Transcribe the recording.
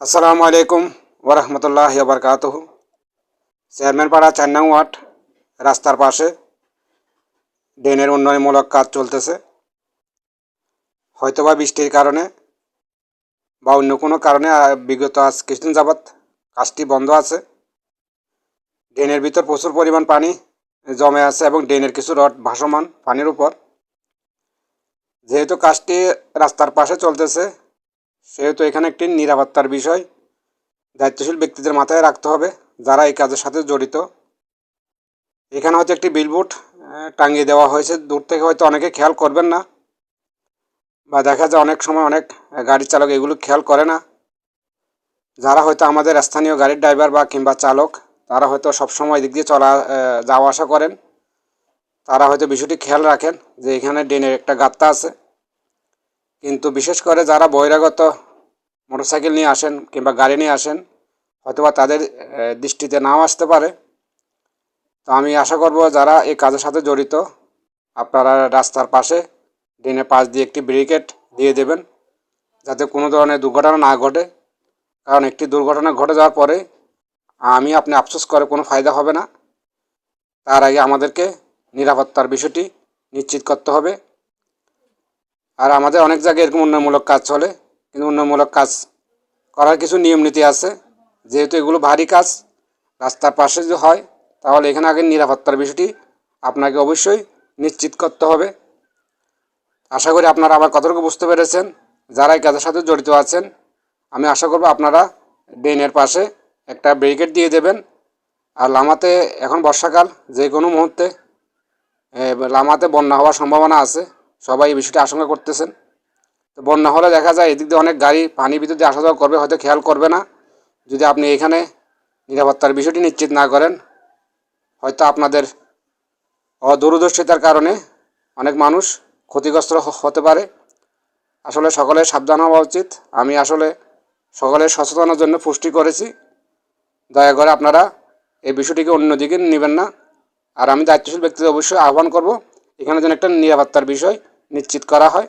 আসসালামু আলাইকুম ওরহমতুল্লাহ বরকাত চেয়ারম্যান পাড়া চার ওয়ার্ড রাস্তার পাশে ড্রেনের উন্নয়নমূলক কাজ চলতেছে হয়তোবা বৃষ্টির কারণে বা অন্য কোনো কারণে বিগত আজ কিছুদিন যাবৎ কাজটি বন্ধ আছে ড্রেনের ভিতর প্রচুর পরিমাণ পানি জমে আছে এবং ড্রেনের কিছু রড ভাসমান পানির উপর যেহেতু কাজটি রাস্তার পাশে চলতেছে সেহেতু এখানে একটি নিরাপত্তার বিষয়। দায়িত্বশীল ব্যক্তিদের মাথায় রাখতে হবে, যারা এই কাজের সাথে জড়িত। এখানে হয়তো একটি বিলবোর্ড টাঙিয়ে দেওয়া হয়েছে। দূর থেকে হয়তো অনেকে খেয়াল করবেন না, বা দেখা যায় অনেক সময় অনেক গাড়ির চালক এগুলো খেয়াল করে না। যারা হয়তো আমাদের স্থানীয় গাড়ির ড্রাইভার বা কিংবা চালক, তারা হয়তো সবসময় দিক দিয়ে চলা যাওয়া আসা করেন। তারা হয়তো বিষয়টি খেয়াল রাখেন যে এখানে ড্রেনের একটা গাত্তা আছে। কিন্তু বিশেষ করে যারা বহিরাগত মোটরসাইকেল নিয়ে আসেন কিংবা গাড়ি নিয়ে আসেন, হয়তোবা তাদের দৃষ্টিতে নাও আসতে পারে। তো আমি আশা করব যারা এই কাজের সাথে জড়িত, আপনারা রাস্তার পাশে ড্রেনের পাশ দিয়ে একটি ব্যারিকেড দিয়ে দেবেন, যাতে কোনো ধরনের দুর্ঘটনা না ঘটে। কারণ একটি দুর্ঘটনা ঘটে যাওয়ার পরে আমি আপনি আফসোস করে কোনো ফায়দা হবে না। তার আগে আমাদেরকে নিরাপত্তার বিষয়টি নিশ্চিত করতে হবে। আর আমাদের অনেক জায়গায় এরকম উন্নয়নমূলক কাজ চলে। কিন্তু উন্নয়নমূলক কাজ করার কিছু নিয়ম নীতি আছে। যেহেতু এগুলো ভারী কাজ, রাস্তার পাশে যদি হয়, তাহলে এখানে আগে নিরাপত্তার বিষয়টি আপনাকে অবশ্যই নিশ্চিত করতে হবে। আশা করি আপনারা আমার কতটুকু বুঝতে পেরেছেন, যারা এই কাজের সাথে জড়িত আছেন, আমি আশা করব আপনারা ড্রেনের পাশে একটা ব্যারিকেড দিয়ে দেবেন। আর লামাতে এখন বর্ষাকাল, যে কোনো মুহূর্তে লামাতে বন্যা হওয়ার সম্ভাবনা আছে। সবাই এই বিষয়টি আশঙ্কা করতেছেন। বন্যা হলে দেখা যায় এদিক দিয়ে অনেক গাড়ি পানির ভিতর দিয়ে আসা যাওয়া করবে, হয়তো খেয়াল করবে না। যদি আপনি এখানে নিরাপত্তার বিষয়টি নিশ্চিত না করেন, হয়তো আপনাদের অদূরদর্শিতার কারণে অনেক মানুষ ক্ষতিগ্রস্ত হতে পারে। আসলে সকলের সাবধান হওয়া উচিত। আমি আসলে সকলের সচেতনার জন্য পুষ্টি করেছি। দয়া করে আপনারা এই বিষয়টিকে অন্যদিকে নেবেন না। আর আমি দায়িত্বশীল ব্যক্তিদের অবশ্যই আহ্বান করব, এখানে যেন একটা নিরাপত্তার বিষয় নিশ্চিত করা হয়।